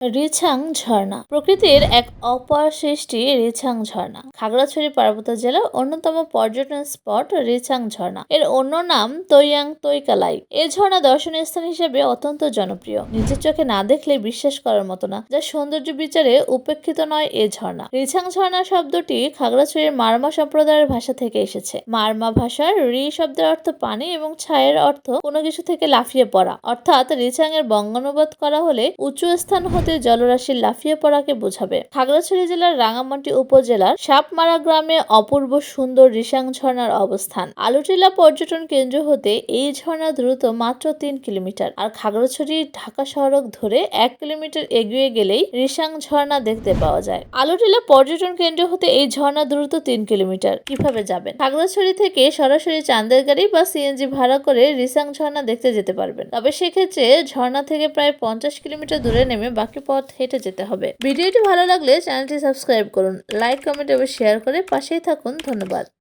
রিছাং ঝর্ণা। প্রকৃতির এক অপার সৃষ্টি রিছাং ঝর্ণা। খাগড়াছড়ি, পার্বত্য জেলার অন্যতম পর্যটন স্পট রিছাং ঝর্ণা। এর অন্য নাম তৈয়াং তৈকালাই। এই ঝর্ণা দর্শনীয় স্থান হিসেবে অত্যন্ত জনপ্রিয়। নিজের চোখে না দেখলে বিশ্বাস করার মতো না, যা সৌন্দর্য বিচারে উপেক্ষিত নয় এ ঝর্ণা। রিছাং ঝর্ণা শব্দটি খাগড়াছড়ির মারমা সম্প্রদায়ের ভাষা থেকে এসেছে। মারমা ভাষার রি শব্দের অর্থ পানি এবং ছায়ের অর্থ কোনো কিছু থেকে লাফিয়ে পড়া। অর্থাৎ রিছাং এর বঙ্গানুবাদ করা হলে উঁচু স্থান হতে জলরাশির লাফিয়ে পড়াকে বোঝাবে। খাগড়াছড়ি জেলার রাঙামাটি উপজেলার সাপমারা গ্রামে অপূর্ব সুন্দর রিসাং ঝর্ণার অবস্থান। আলুটিলা পর্যটন কেন্দ্র হতে এই ঝর্ণা দ্রুত মাত্র তিন কিলোমিটার আর খাগড়াছড়ি ঢাকা সড়ক ধরে এক কিলোমিটার এগিয়ে গেলেই রিসাং ঝর্ণা দেখতে পাওয়া যায়। আলুটিলা পর্যটন কেন্দ্র হতে এই ঝর্ণা দ্রুত তিন কিলোমিটার। কীভাবে যাবেন? খাগড়াছড়ি থেকে সরাসরি চান্দের গাড়ি বা সিএনজি ভাড়া করে রিসাং ঝর্ণা দেখতে যেতে পারবেন। তবে সেক্ষেত্রে ঝর্ণা থেকে প্রায় পঞ্চাশ কিলোমিটার দূরে নেমে বাকি পথ হেঁটে যেতে হবে। ভিডিওটি ভালো লাগলে চ্যানেলটি সাবস্ক্রাইব করুন, লাইক, কমেন্ট এবং শেয়ার করে পাশেই থাকুন। ধন্যবাদ।